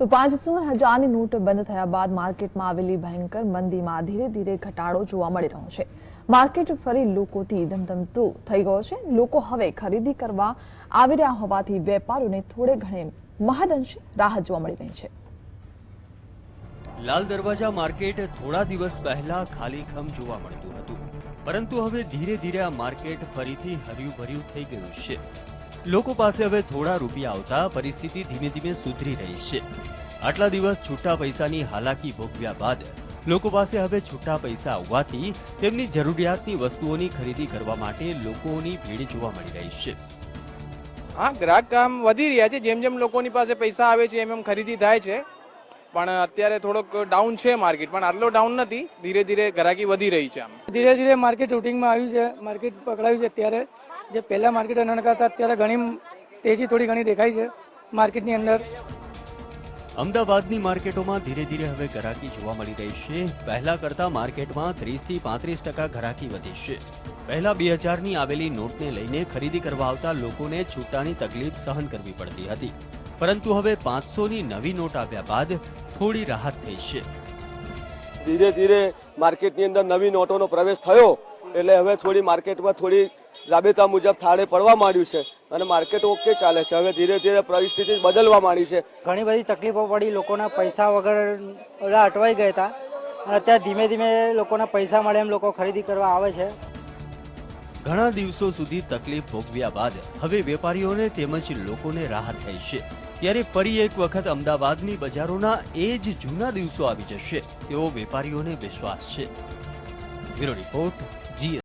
તો પાંચસો હજારની નોટ બંધ થયા બાદ માર્કેટમાં આવેલી ભયંકર મંદીમાં ધીરે ધીરે ઘટાડો જોવા મળી રહ્યો છે. માર્કેટ ફરી લોકોથી ધમધમતું થઈ ગયો છે. લોકો હવે ખરીદી કરવા આવી રહ્યા હોવાથી વેપારીઓને થોડે ઘણે મહદઅંશે રાહત જોવા મળી રહી છે. લાલ દરવાજા માર્કેટ થોડા દિવસ પહેલા ખાલીખમ જોવા મળતું હતું. પરંતુ હવે ધીરે ધીરે આ માર્કેટ ફરીથી હર્યું ભર્યું થઈ ગયું છે. લોકો પાસે હવે થોડા રૂપિયા આવતા પરિસ્થિતિ ધીમે ધીમે સુધરી રહી છે. આટલા દિવસ છૂટા પૈસાની હાલાકી ભોગવ્યા બાદ લોકો પાસે હવે છૂટા પૈસા આવવાથી તેમની જરૂરિયાતની વસ્તુઓની ખરીદી કરવા માટે લોકોની ભીડ જોવા મળી રહી છે. હા ગ્રાહક કામ વધી રહ્યા છે. જેમ જેમ લોકોની પાસે પૈસા આવે છે એમ એમ ખરીદી થાય છે. પણ અત્યારે થોડોક ડાઉન છે માર્કેટ પણ આટલો ડાઉન નથી. ધીરે ધીરે ગ્રાહકી વધી રહી છે આમ. ધીરે ધીરે માર્કેટ રૂટિંગમાં આવ્યું છે. માર્કેટ પકડાયું છે અત્યારે. જે પહેલાં માર્કેટ નણકા હતા અત્યારે ઘણી તેજી થોડી ઘણી દેખાય છે માર્કેટની અંદર. અમદાવાદની માર્કેટોમાં ધીરે ધીરે હવે ઘરાકી જોવા મળી રહી છે. પહેલા કરતા માર્કેટમાં 30 થી પાંત્રીસ ટકા ઘરાકી વધી છે. પહેલા બે હજારની આવેલી નોટને લઈને ખરીદી કરવા આવતા લોકોને છૂટાની તકલીફ સહન કરવી પડતી હતી. પરંતુ હવે પાંચસોની નવી નોટ આવ્યા બાદ થોડી રાહત થઈ છે. ધીરે ધીરે માર્કેટની અંદર નવી નોટોનો પ્રવેશ થયો. એટલે હવે થોડી માર્કેટમાં થોડી રાબેતા મુજબ થાળે પડવા માંડ્યું છે અને માર્કેટ ઓકે ચાલે છે. હવે ધીરે ધીરે પરિસ્થિતિ બદલવા માંડી છે. ઘણી બધી તકલીફો પડી. લોકોના પૈસા વગર અટવાઈ ગયા હતા. અને અત્યારે ધીમે ધીમે લોકોના પૈસા મળે એમ લોકો ખરીદી કરવા આવે છે. ઘણા દિવસો સુધી તકલીફ ભોગવ્યા બાદ હવે વેપારીઓને તેમજ લોકોને રાહત થઈ છે. ત્યારે ફરી એક વખત અમદાવાદની બજારોના એ જ જૂના દિવસો આવી જશે. તેવો વેપારીઓને વિશ્વાસ છે. બ્યુરો રિપોર્ટ જી